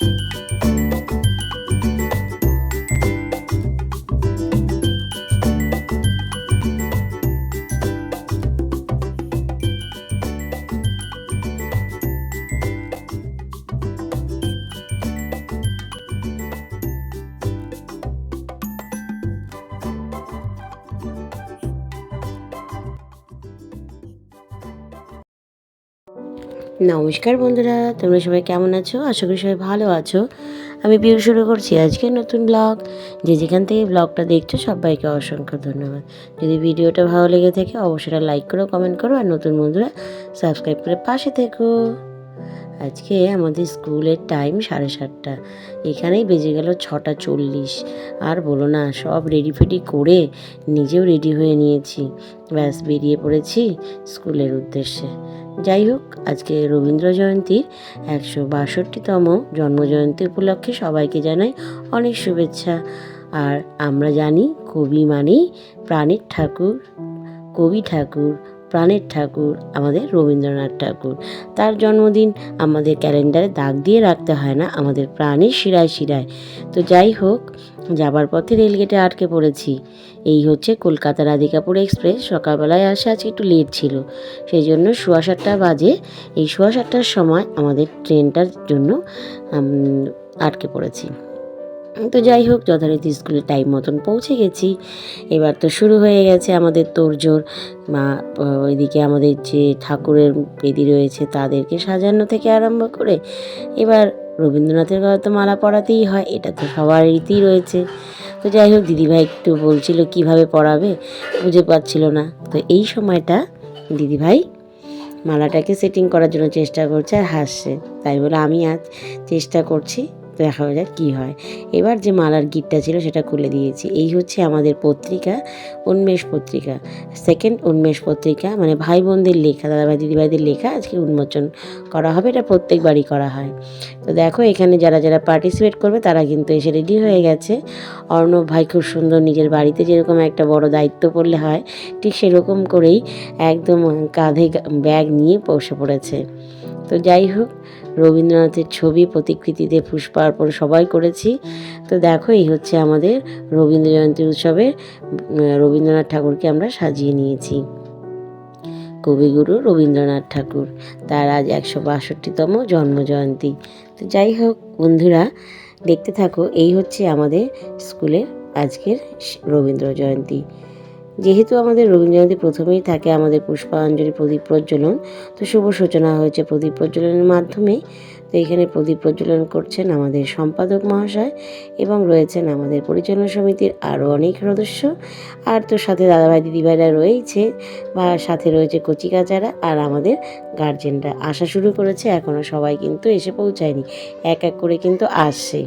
you নমস্কার বন্ধুরা, তোমরা সবাই কেমন আছো? আশা করি সবাই ভালো আছো। আমি বিয়ে শুরু করছি আজকে নতুন ব্লগ। যে যেখান থেকে ব্লগটা দেখছ, সবাইকে অসংখ্য ধন্যবাদ। যদি ভিডিওটা ভালো লেগে থাকে, অবশ্যই লাইক করো কমেন্ট করো, আর নতুন বন্ধুরা সাবস্ক্রাইব করে পাশে থেকো। আজকে আমাদের স্কুলের টাইম সাড়ে সাতটা। এখানেই বেজে গেল ছটা চল্লিশ। আর বলো না, সব রেডি ফেডি করে নিজেও রেডি হয়ে নিয়েছি। ব্যাস, বেরিয়ে পড়েছি স্কুলের উদ্দেশ্যে। যাই হোক, আজকে রবীন্দ্র জয়ন্তীর একশো বাষট্টিতম জন্মজয়ন্তী উপলক্ষে সবাইকে জানাই অনেক শুভেচ্ছা। আর আমরা জানি কবি মানেই প্রাণের ঠাকুর, কবি ঠাকুর। প্রাণের ঠাকুর, আমাদের রবীন্দ্রনাথ ঠাকুর। তার জন্মদিন আমাদের ক্যালেন্ডারে দাগ দিয়ে রাখতে হয় না, আমাদের প্রাণের শিরায় শিরায়। তো যাই হোক, যাবার পথে রেলগেটে আটকে পড়েছি। এই হচ্ছে কলকাতা রাধিকাপুর এক্সপ্রেস। সকালবেলায় আসে আজকে একটু লেট ছিল। সেই জন্য সোয়া সাতটা বাজে। এই সোয়া সাতটার সময় আমাদের ট্রেনটার জন্য আটকে পড়েছি। তো যাই হোক, যথারীতি স্কুলে টাইম মতন পৌঁছে গেছি। এবার তো শুরু হয়ে গেছে আমাদের তোড়জোড়। মা ওইদিকে আমাদের যে ঠাকুরের বেদি রয়েছে, তাদেরকে সাজানো থেকে আরম্ভ করে এবার রবীন্দ্রনাথের কথা তো মালা পড়াতেই হয়, এটা তো সবার রীতি রয়েছে। তো যাই হোক, দিদিভাই একটু বলছিল কীভাবে পড়াবে বুঝে পাচ্ছিল না। তো এই সময়টা দিদিভাই মালাটাকে সেটিং করার জন্য চেষ্টা করছে আর হাসছে। তাই বলে আমি আজ চেষ্টা করছি দেখা যাক কী হয়। এবার যে মালার গিটটা ছিল সেটা খুলে দিয়েছি। এই হচ্ছে আমাদের পত্রিকা, উন্মেষ পত্রিকা। সেকেন্ড উন্মেষ পত্রিকা মানে ভাই বোনদের লেখা, দাদাভাই, দিদিভাইদের লেখা আজকে উন্মোচন করা হবে। এটা প্রত্যেকবারই করা হয়। তো দেখো, এখানে যারা যারা পার্টিসিপেট করবে, তারা কিন্তু এসে রেডি হয়ে গেছে। অর্ণব ভাই খুব সুন্দর নিজের বাড়িতে যেরকম একটা বড় দায়িত্ব পড়লে হয়, ঠিক সেরকম করেই একদম কাঁধে ব্যাগ নিয়ে বসে পড়েছে। তো যাই হোক, রবীন্দ্রনাথের ছবি, প্রতিকৃতিতে পুষ্পার্পণ সবাই করেছি। তো দেখো, এই হচ্ছে আমাদের রবীন্দ্র জয়ন্তী উৎসবে রবীন্দ্রনাথ ঠাকুরকে আমরা সাজিয়ে নিয়েছি। কবিগুরু রবীন্দ্রনাথ ঠাকুর, তার আজ একশো বাষট্টিতম জন্মজয়ন্তী। তো যাই হোক, বন্ধুরা, দেখতে থাকো, এই হচ্ছে আমাদের স্কুলের আজকের রবীন্দ্র জয়ন্তী। যেহেতু আমাদের রবীন্দ্র জয়ন্তী প্রথমেই থাকে আমাদের পুষ্পাঞ্জলি প্রদীপ প্রজ্বলন, তো শুভ সূচনা হয়েছে প্রদীপ প্রজ্বলনের মাধ্যমে। তো এখানে প্রদীপ প্রজ্বলন করছেন আমাদের সম্পাদক মহাশয় এবং রয়েছেন আমাদের পরিচালনা সমিতির আরও অনেক সদস্য। আর তো সাথে দাদাভাই, দিদিভাইরা রয়েছে বা সাথে রয়েছে কচিকাচারা আর আমাদের গার্জেনরা। আসা শুরু করেছে এখনও সবাই কিন্তু এসে পৌঁছায়নি। এক এক করে কিন্তু আসছে।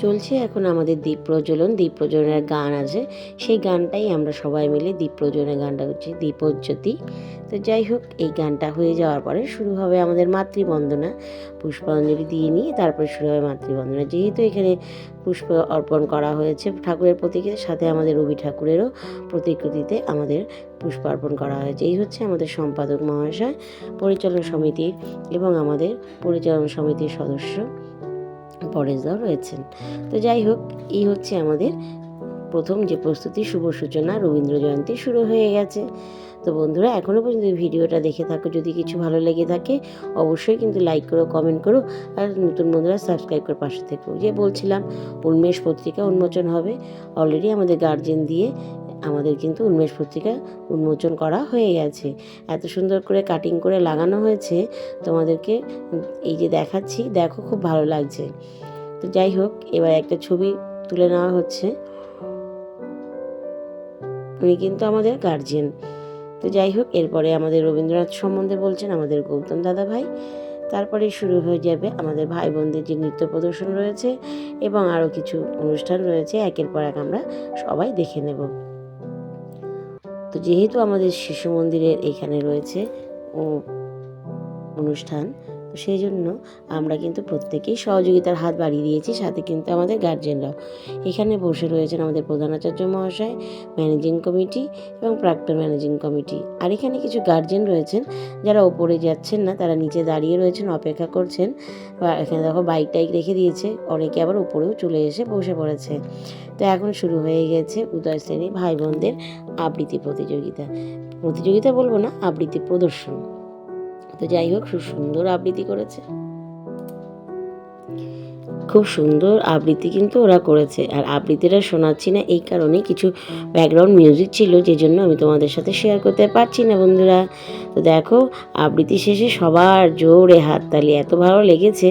চলছে। এখন আমাদের দ্বীপ প্রজ্বলন। দ্বীপ প্রজ্বলনের গান আছে। সেই গানটাই আমরা সবাই মিলে দ্বীপ প্রজ্বলনের গানটা হচ্ছে দীপজ্যোতি তো যাই হোক, এই গানটা হয়ে যাওয়ার পরে শুরু হবে আমাদের মাতৃবন্দনা। পুষ্পাঞ্জলি দিয়ে নিয়ে তারপরে শুরু হবে মাতৃবন্দনা। যেহেতু এখানে পুষ্প অর্পণ করা হয়েছে, ঠাকুরের প্রতীকের সাথে আমাদের রবি ঠাকুরেরও প্রতিকৃতিতে আমাদের পুষ্প অর্পণ করা হয়েছে। এই হচ্ছে আমাদের সম্পাদক মহাশয়, পরিচালনা সমিতির এবং আমাদের পরিচালনা সমিতির সদস্য। পরেশদাও রয়েছেন। তো যাই হোক, এই হচ্ছে আমাদের প্রথম যে প্রস্তুতি, শুভ সূচনা, রবীন্দ্র জয়ন্তী শুরু হয়ে গেছে। তো বন্ধুরা এখনও পর্যন্ত ভিডিওটা দেখে থাকো। যদি কিছু ভালো লেগে থাকে, অবশ্যই কিন্তু লাইক করো কমেন্ট করো। আর নতুন বন্ধুরা সাবস্ক্রাইব করে পাশে থেকো। যে বলছিলাম, উন্মেষ পত্রিকা উন্মোচন হবে। অলরেডি আমাদের গার্জেন দিয়ে আমাদের কিন্তু উন্মেষ পত্রিকা উন্মোচন করা হয়ে গেছে। এত সুন্দর করে কাটিং করে লাগানো হয়েছে, তোমাদেরকে এই যে দেখাচ্ছি, দেখো খুব ভালো লাগছে। তো যাই হোক, এবার একটা ছবি তুলে নেওয়া হচ্ছে। উনি কিন্তু আমাদের গার্জিয়ান তো যাই হোক, এরপরে আমাদের রবীন্দ্রনাথ সম্বন্ধে বলছেন আমাদের গৌতম দাদা ভাই। তারপরে শুরু হয়ে যাবে আমাদের ভাই বোনদের যে নৃত্য প্রদর্শন রয়েছে এবং আরও কিছু অনুষ্ঠান রয়েছে, একের পর এক আমরা সবাই দেখে নেব। তো যেহেতু আমাদের শিশু মন্দিরের এখানে রয়েছে ও অনুষ্ঠান তো সেই জন্য আমরা কিন্তু প্রত্যেকেই সহযোগিতার হাত বাড়িয়ে দিয়েছি, সাথে কিন্তু আমাদের গার্জেনরাও এখানে বসে রয়েছেন আমাদের প্রধান আচার্য মহাশয় ম্যানেজিং কমিটি এবং প্রাক্তন ম্যানেজিং কমিটি আর এখানে কিছু গার্জেন রয়েছেন, যারা ওপরে যাচ্ছেন না, তারা নিচে দাঁড়িয়ে রয়েছেন, অপেক্ষা করছেন। বা এখানে দেখো বাইক টাইক রেখে দিয়েছে, অনেকে আবার উপরেও চলে এসে বসে পড়েছে। তো এখন শুরু হয়ে গেছে উদয় শ্রেণি ভাই বোনদের আবৃত্তি প্রতিযোগিতা। প্রতিযোগিতা বলব না, আবৃত্তি প্রদর্শন। তো যাই হোক খুব সুন্দর আবৃত্তি করেছে। খুব সুন্দর আবৃত্তি কিন্তু ওরা করেছে। আর আবৃত্তিটা শোনাচ্ছি না, এই কারণে কিছু ব্যাকগ্রাউন্ড মিউজিক ছিল যে জন্য আমি তোমাদের সাথে শেয়ার করতে পারছি না বন্ধুরা। তো দেখো, আবৃত্তি শেষে সবার জোরে হাততালি, এত ভালো লেগেছে।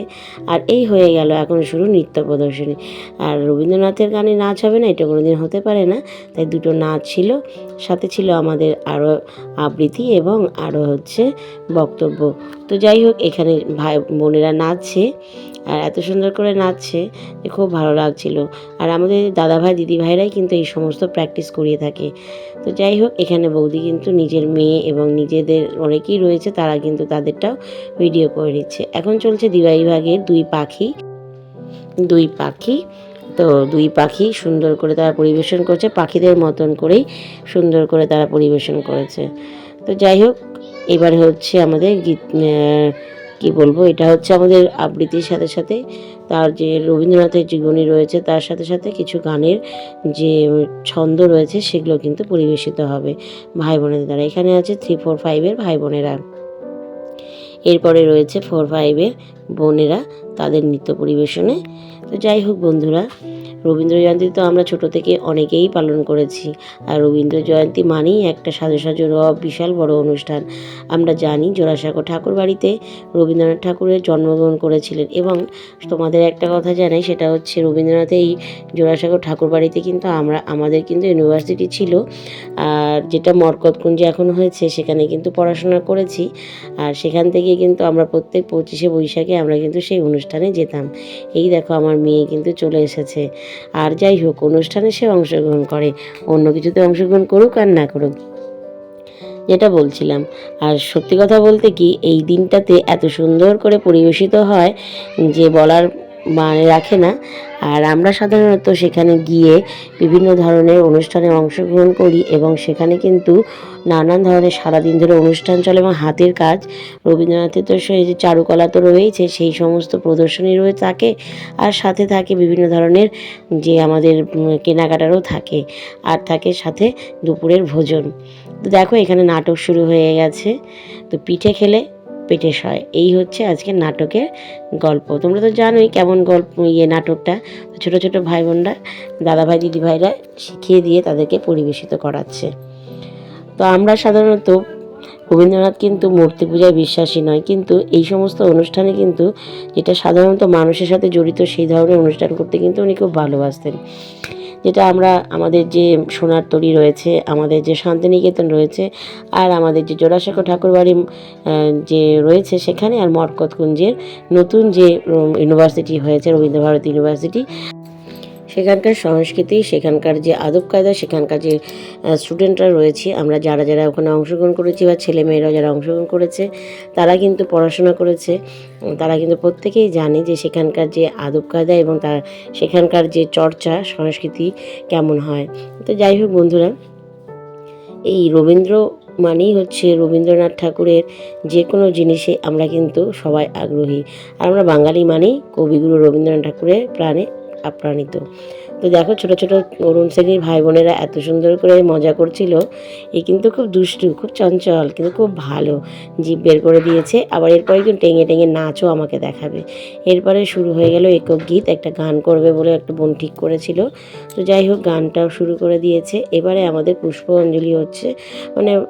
আর এই হয়ে গেল এখন শুরু নৃত্য প্রদর্শনী। আর রবীন্দ্রনাথের গানে নাচ হবে না, এটা কোনোদিন হতে পারে না। তাই দুটো নাচ ছিল, সাথে ছিল আমাদের আরও আবৃত্তি এবং আরও হচ্ছে বক্তব্য। তো যাই হোক, এখানে ভাই বোনেরা নাচছে। আর এত সুন্দর করে নাচছে যে খুব ভালো লাগছিল। আর আমাদের দাদা ভাই দিদি ভাইরাই কিন্তু এই সমস্ত প্র্যাকটিস করিয়ে থাকে। তো যাই হোক, এখানে বৌদি কিন্তু নিজের মেয়ে এবং নিজেদের অনেকেই রয়েছে, তারা কিন্তু তাদেরটাও ভিডিও করে নিচ্ছে। এখন চলছে দিবাই ভাগের দুই পাখি। দুই পাখি, তো দুই পাখি সুন্দর করে তারা পরিবেশন করছে, পাখিদের মতন করেই সুন্দর করে তারা পরিবেশন করেছে। তো যাই হোক, এবার হচ্ছে আমাদের গীত কি বলব, এটা হচ্ছে আমাদের আবৃত্তির সাথে সাথে তার যে রবীন্দ্রনাথের জীবনী রয়েছে, তার সাথে সাথে কিছু গানের যে ছন্দ রয়েছে, সেগুলো কিন্তু পরিবেশিত হবে ভাই বোনেদের দ্বারা। এখানে আছে থ্রি ফোর ফাইভের ভাই বোনেরা। এরপরে রয়েছে ফোর ফাইভের বোনেরা তাদের নৃত্য পরিবেশনে। তো যাই হোক বন্ধুরা রবীন্দ্র জয়ন্তী তো আমরা ছোট থেকে অনেকেই পালন করেছি। আর রবীন্দ্র জয়ন্তী মানেই একটা সাজো সাজো রব বিশাল বড় অনুষ্ঠান। আমরা জানি জোড়াসাঁকো ঠাকুর বাড়িতে রবীন্দ্রনাথ ঠাকুরের জন্মগ্রহণ করেছিলেন এবং তোমাদের একটা কথা জানাই, সেটা হচ্ছে রবীন্দ্রনাথ এই জোড়াসাঁকো ঠাকুর বাড়িতে কিন্তু আমরা, আমাদের কিন্তু ইউনিভার্সিটি ছিল। আর যেটা মরকতকুঞ্জে এখন হয়েছে, সেখানে কিন্তু পড়াশোনা করেছি। আর সেখান থেকে কিন্তু আমরা প্রত্যেক পঁচিশে বৈশাখে আমরা কিন্তু সেই অনুষ্ঠানে যেতাম। এই দেখো আমার মেয়ে কিন্তু চলে এসেছে। আর যাই হোক, অনুষ্ঠানে সে অংশগ্রহণ করে। অন্য কিছুতে অংশগ্রহণ করুক আর না করুক। যেটা বলছিলাম। আর সত্যি কথা বলতে কি, এই দিনটাতে এত সুন্দর করে পরিবেশিত হয় যে বলার মানে রাখে না। আর আমরা সাধারণত সেখানে গিয়ে বিভিন্ন ধরনের অনুষ্ঠানে অংশগ্রহণ করি এবং সেখানে কিন্তু নানান ধরনের সারাদিন ধরে অনুষ্ঠান চলে এবং হাতের কাজ। রবীন্দ্রনাথের তো সেই যে চারুকলা তো রয়েছে সেই সমস্ত প্রদর্শনী রয়ে থাকে আর সাথে থাকে বিভিন্ন ধরনের যে আমাদের কেনাকাটারও থাকে আর থাকে সাথে দুপুরের ভোজন। তো দেখো এখানে নাটক শুরু হয়ে গেছে। তো পিঠে খেলে পেটে সয়। এই হচ্ছে আজকে নাটকের গল্প। তোমরা তো জানোই কেমন গল্প ইয়ে নাটকটা। ছোটো ছোটো ভাই বোনরা দাদা ভাই দিদি ভাইরা শিখিয়ে দিয়ে তাদেরকে পরিবেশিত করাচ্ছে। তো আমরা সাধারণত রবীন্দ্রনাথ কিন্তু মূর্তি পূজায় বিশ্বাসী নয়, কিন্তু এই সমস্ত অনুষ্ঠানে কিন্তু যেটা সাধারণত মানুষের সাথে জড়িত সেই ধরনের অনুষ্ঠান করতে কিন্তু উনি খুব ভালোবাসতেন। যেটা আমরা, আমাদের যে সোনার তরী রয়েছে, আমাদের যে শান্তিনিকেতন রয়েছে, আর আমাদের যে জোড়াসাঁকো ঠাকুরবাড়ি যে রয়েছে সেখানে, আর মরকতকুঞ্জের নতুন যে ইউনিভার্সিটি হয়েছে, রবীন্দ্রভারতী ইউনিভার্সিটি সেখানকার সংস্কৃতি, সেখানকার যে আদব কায়দা, সেখানকার যে স্টুডেন্টরা রয়েছে, আমরা যারা যারা ওখানে অংশগ্রহণ করেছি বা ছেলে মেয়েরা যারা অংশগ্রহণ করেছে, তারা কিন্তু পড়াশোনা করেছে। তারা কিন্তু প্রত্যেকেই জানে যে সেখানকার যে আদব কায়দা এবং তার সেখানকার যে চর্চা, সংস্কৃতি কেমন হয়। তো যাই হোক বন্ধুরা, এই রবীন্দ্র মানেই হচ্ছে রবীন্দ্রনাথ ঠাকুরের যে কোনো জিনিসে আমরা কিন্তু সবাই আগ্রহী। আর আমরা বাঙালি মানেই কবিগুরু রবীন্দ্রনাথ ঠাকুরের প্রাণে আপ্রাণিত। তো দেখো ছোট ছোট অরুণ শ্রেণির ভাই বোনেরা এত সুন্দর করে মজা করছিল। এ কিন্তু খুব দুষ্টু, খুব চঞ্চল, কিন্তু খুব ভালো। জিভ বের করে দিয়েছে। আবার এরপরে কিন্তু টেঙে টেঙে নাচও আমাকে দেখাবে। এরপরে শুরু হয়ে গেল একক গীত। একটা গান করবে বলে একটা বোন ঠিক করেছিল। তো যাই হোক, গানটাও শুরু করে দিয়েছে। এবারে আমাদের পুষ্প অঞ্জলি হচ্ছে মানে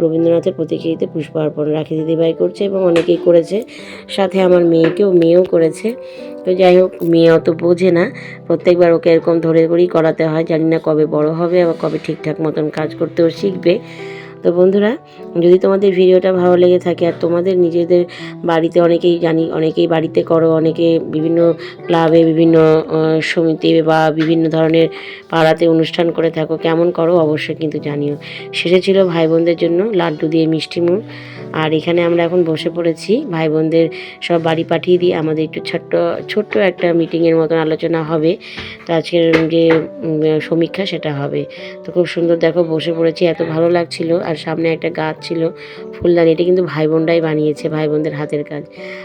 রবীন্দ্রনাথের প্রতিকৃতিতে পুষ্প অর্পণ রাখি দিদিভাই করছে এবং অনেকেই করেছে। সাথে আমার মেয়েকেও, মেয়েও করেছে। তো যাই হোক, মেয়ে অত বোঝে না। প্রত্যেকবার ওকে এরকম ধরে ধরেই করাতে হয়। জানি না কবে বড় হবে আবার কবে ঠিকঠাক মতন কাজ করতেও শিখবে। তো বন্ধুরা, যদি তোমাদের ভিডিওটা ভালো লেগে থাকে আর তোমাদের নিজেদের বাড়িতে অনেকেই জানি, অনেকেই বাড়িতে করো, অনেকে বিভিন্ন ক্লাবে, বিভিন্ন সমিতি বা বিভিন্ন ধরনের পাড়াতে অনুষ্ঠান করে থাকো, কেমন করো অবশ্যই কিন্তু জানিও। শেষে ছিল ভাই বোনদের জন্য লাড্ডু দিয়ে মিষ্টি মুখ আর এখানে আমরা এখন বসে পড়েছি ভাই বোনদের সব বাড়ি পাঠিয়ে দিয়ে আমাদের একটু ছোট্ট ছোট্ট একটা মিটিংয়ের মতন আলোচনা হবে। তো আজকের যে সমীক্ষা সেটা হবে। তো খুব সুন্দর দেখো বসে পড়েছি, এত ভালো লাগছিল। আর সামনে একটা গাছ ছিল, ফুলদানি। এটা কিন্তু ভাই বোনরাই বানিয়েছে ভাই বোনদের হাতের কাজ।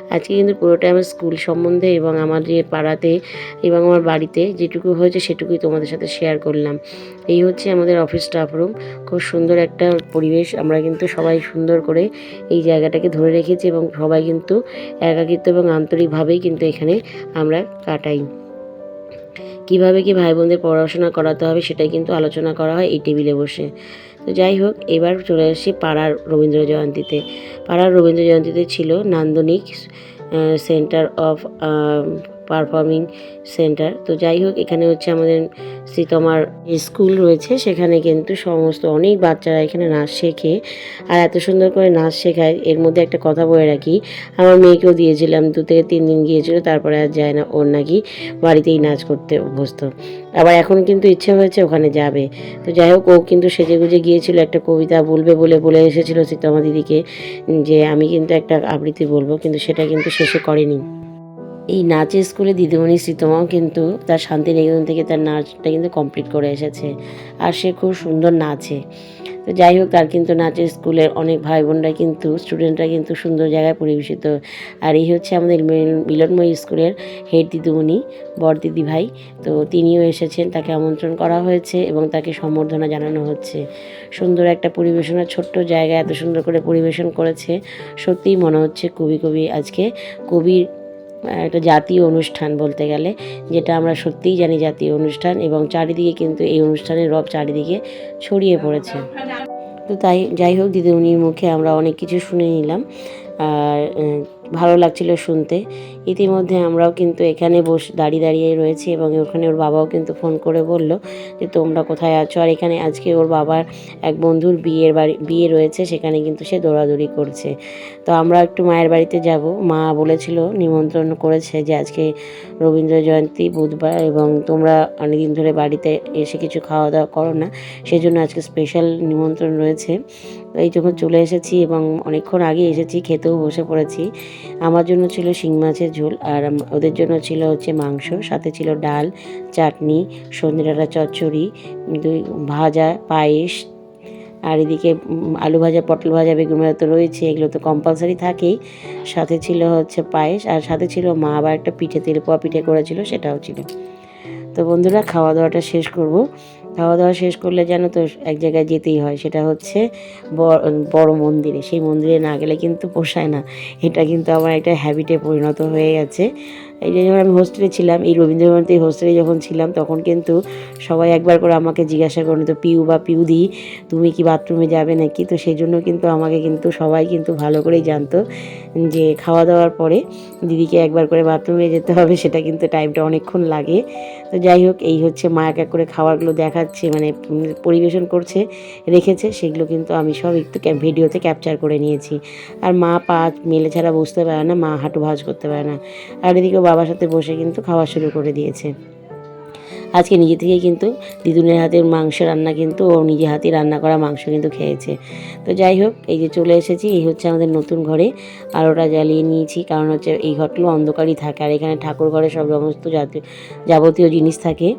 আজকে কিন্তু পুরোটাই আমার স্কুল সম্বন্ধে এবং আমার যে পাড়াতে এবং আমার বাড়িতে যেটুকু হয়েছে সেটুকুই তোমাদের সাথে শেয়ার করলাম। এই হচ্ছে আমাদের অফিস স্টাফ রুম খুব সুন্দর একটা পরিবেশ। আমরা কিন্তু সবাই সুন্দর করে এই জায়গাটাকে ধরে রেখেছি এবং সবাই কিন্তু একাকিত্ব এবং আন্তরিকভাবেই কিন্তু এখানে আমরা কাটাই। কীভাবে কি ভাই বোনদের পড়াশোনা করাতে হবে সেটাই কিন্তু আলোচনা করা হয় এই টেবিলে বসে। তো যাই হোক, এবার চলে আসি পাড়ার রবীন্দ্র জয়ন্তীতে। পাড়ার রবীন্দ্র জয়ন্তীতে ছিল নান্দনিক সেন্টার অফ পারফর্মিং সেন্টার। তো যাই হোক, এখানে হচ্ছে আমাদের শ্রীতমার স্কুল রয়েছে। সেখানে কিন্তু সমস্ত অনেক বাচ্চারা এখানে নাচ শেখে। আর এত সুন্দর করে নাচ শেখায়। এর মধ্যে একটা কথা বলে রাখি, আমার মেয়েকেও দিয়েছিলাম, দু থেকে তিন দিন গিয়েছিল, তারপরে আর যায় না। ওর নাকি বাড়িতেই নাচ করতে অভ্যস্ত। আবার এখন কিন্তু ইচ্ছে হয়েছে ওখানে যাবে। তো যাই হোক, ও কিন্তু সেজে গুজে গিয়েছিল, একটা কবিতা বলবে বলে বলে এসেছিল সীতামা দিদিকে, যে আমি কিন্তু একটা আবৃত্তি বলব, কিন্তু সেটা কিন্তু শেষে করেনি। এই নাচের স্কুলে দিদিমণি শ্রীতমাও কিন্তু তার শান্তিনিকেতন থেকে তার নাচটা কিন্তু কমপ্লিট করে এসেছে আর সে খুব সুন্দর নাচে। তো যাই হোক, তার কিন্তু নাচের স্কুলের অনেক ভাই বোনরা কিন্তু স্টুডেন্টরা কিন্তু সুন্দর জায়গায় পরিবেশিত। আর এই হচ্ছে আমাদের মিল- মিলনময়ী স্কুলের হেড দিদিমণি, বর দিদি ভাই। তো তিনিও এসেছেন, তাকে আমন্ত্রণ করা হয়েছে এবং তাকে সম্বর্ধনা জানানো হচ্ছে। সুন্দর একটা পরিবেশনা ছোট্ট জায়গায় এত সুন্দর করে পরিবেশন করেছে। সত্যিই মনে হচ্ছে কবি কবি আজকে কবির একটা জাতীয় অনুষ্ঠান বলতে গেলে, যেটা আমরা সত্যিই জানি জাতীয় অনুষ্ঠান এবং চারিদিকে কিন্তু এই অনুষ্ঠানের রব চারিদিকে ছড়িয়ে পড়েছে। তো তাই যাই হোক দিদিমণির মুখে আমরা অনেক কিছু শুনে নিলাম। আর ভালো লাগছিল শুনতে। ইতিমধ্যে আমরাও কিন্তু এখানে বস, দাঁড়িয়ে দাঁড়িয়ে রয়েছি এবং ওখানে ওর বাবাও কিন্তু ফোন করে বলল যে, তোমরা কোথায় আছো? আর এখানে আজকে ওর বাবার এক বন্ধুর বিয়ের বাড়ি, বিয়ে রয়েছে, সেখানে কিন্তু সে দৌড়াদৌড়ি করছে। তো আমরা একটু মায়ের বাড়িতে যাব। মা বলেছিল, নিমন্ত্রণ করেছে যে, আজকে রবীন্দ্র জয়ন্তী, বুধবার এবং তোমরা অনেকদিন ধরে বাড়িতে এসে কিছু খাওয়া দাওয়া করো না। সেজন্য আজকে স্পেশাল নিমন্ত্রণ রয়েছে। এই যখন চলে এসেছি এবং অনেকক্ষণ আগে এসেছি, খেতেও বসে পড়েছি। আমার জন্য ছিল শিং মাছের ঝোল আর ওদের জন্য ছিল হচ্ছে মাংস, সাথে ছিল ডাল, চাটনি সন্ধ্যে ডাটা চচ্চড়ি, দুই ভাজা পায়েস আর এদিকে আলু ভাজা, পটল ভাজা, বেগুন ভাজা তো রয়েছে, এগুলো তো কম্পালসারি থাকেই। সাথে ছিল হচ্ছে পায়েস আর সাথে ছিল মা আবার একটা পিঠে তেল পোয়া পিঠে করেছিল, সেটাও ছিল। তো বন্ধুরা, খাওয়া দাওয়াটা শেষ করব। খাওয়া দাওয়া শেষ করলে যেন তো এক জায়গায় যেতেই হয়, সেটা হচ্ছে বড় মন্দিরে। সেই মন্দিরে না গেলে কিন্তু পোষায় না। এটা কিন্তু আমার একটা হ্যাবিটে পরিণত হয়ে গেছে। এই যে যখন আমি হোস্টেলে ছিলাম, এই রবীন্দ্রভারতী হোস্টেলে যখন ছিলাম, তখন কিন্তু সবাই একবার করে আমাকে জিজ্ঞাসা করুন তো পিউ বা পিউদি, তুমি কি বাথরুমে যাবে নাকি? তো সেই জন্য কিন্তু আমাকে কিন্তু সবাই কিন্তু ভালো করেই জানতো যে খাওয়া দাওয়ার পরে দিদিকে একবার করে বাথরুমে যেতে হবে, সেটা কিন্তু টাইমটা অনেকক্ষণ লাগে। তো যাই হোক, এই হচ্ছে মা এক এক করে খাবারগুলো দেখাচ্ছে মানে পরিবেশন করছে, রেখেছে, সেগুলো কিন্তু আমি সব একটু ভিডিওতে ক্যাপচার করে নিয়েছি। আর মা পা মেলে ছাড়া বুঝতে পারে না, মা হাঁটু ভাঁজ করতে পারে না। আর এদিকে বাবার সাথে বসে কিন্তু খাওয়া শুরু করে দিয়েছে। আজকে নিজে থেকে কিন্তু দিদুনের হাতের মাংস রান্না কিন্তু ও নিজে হাতে রান্না করা মাংস কিন্তু খেয়েছে। তো যাই হোক, এই যে চলে এসেছি, এই হচ্ছে আমাদের নতুন ঘরে। আলোটা জ্বালিয়ে নিয়েছি, কারণ হচ্ছে এই ঘরগুলো অন্ধকারই থাকে। আর এখানে ঠাকুর ঘরে সব সমস্ত যাবতীয় জিনিস থাকে।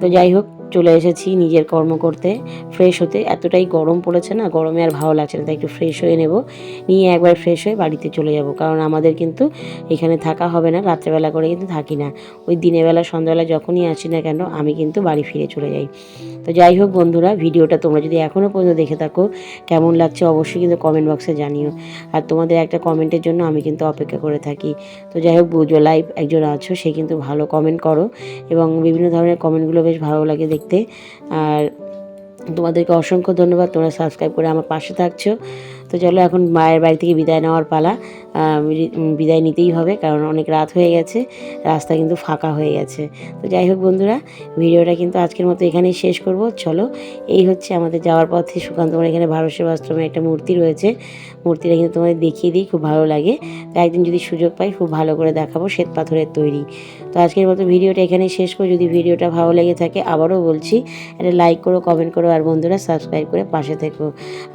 তো যাই হোক, চলে এসেছি নিজের কর্ম করতে। ফ্রেশ হতে। এতটাই গরম পড়েছে না, গরমে আর ভালো লাগছে না, তাই একটু ফ্রেশ হয়ে নেব। নিয়ে একবার ফ্রেশ হয়ে বাড়িতে চলে যাব। কারণ আমাদের কিন্তু এখানে থাকা হবে না, রাত্রেবেলা করে কিন্তু থাকি না। ওই দিনের বেলা, সন্ধ্যাবেলা যখনই আসি না কেন, আমি কিন্তু বাড়ি ফিরে চলে যাই। তো যাই হোক বন্ধুরা, ভিডিওটা তোমরা যদি এখনও পর্যন্ত দেখে থাকো, কেমন লাগছে অবশ্যই কিন্তু কমেন্ট বক্সে জানিও। আর তোমাদের একটা কমেন্টের জন্য আমি কিন্তু অপেক্ষা করে থাকি। তো যাই হোক বুঝো লাইভ একজন আছো, সে কিন্তু ভালো কমেন্ট করো। এবং বিভিন্ন ধরনের কমেন্টগুলো বেশ ভালো লাগে দেখতে। আর তোমাদেরকে অসংখ্য ধন্যবাদ তোমরা সাবস্ক্রাইব করে আমার পাশে থাকছো। তো চলো এখন মায়ের বাড়ি থেকে বিদায় নেওয়ার পালা। বিদায় নিতেই হবে কারণ অনেক রাত হয়ে গেছে, রাস্তা কিন্তু ফাঁকা হয়ে গেছে। তো যাই হোক বন্ধুরা, ভিডিওটা কিন্তু আজকের মতো এখানেই শেষ করব। চলো, এই হচ্ছে আমাদের যাওয়ার পথে সুকান্ত তোমার এখানে ভারত সেবাশ্রমে একটা মূর্তি রয়েছে। মূর্তিটা কিন্তু তোমাদের দেখিয়ে দিই, খুব ভালো লাগে। তো একদিন যদি সুযোগ পাই, খুব ভালো করে দেখাবো শ্বেত পাথরের তৈরি। তো আজকের মতো ভিডিওটা এখানেই শেষ করে যদি ভিডিওটা ভালো লেগে থাকে, আবারও বলছি, একটা লাইক করো, কমেন্ট করো, আর বন্ধুরা সাবস্ক্রাইব করে পাশে থেকো।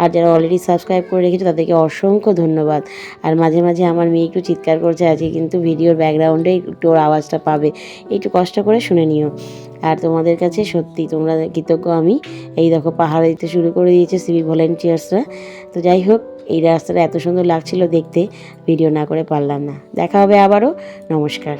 আর যারা অলরেডি সাবস্ক্রাইব করে রেখেছো তাদেরকে অসংখ্য ধন্যবাদ। আর মাঝে মাঝে আমার মেয়ে একটু চিৎকার করছে আজকে, কিন্তু ভিডিওর ব্যাকগ্রাউন্ডে একটু ওর আওয়াজটা পাবে। একটু কষ্ট করে শুনে নিও। আর তোমাদের কাছে সত্যি তোমরা কৃতজ্ঞ আমি। এই দেখো, পাহাড় দিতে শুরু করে দিয়েছে সিভিক ভলেন্টিয়ার্সরা। তো যাই হোক, এই রাস্তাটা এত সুন্দর লাগছিল দেখতে। ভিডিও না করে পারলাম না। দেখা হবে আবারও। নমস্কার।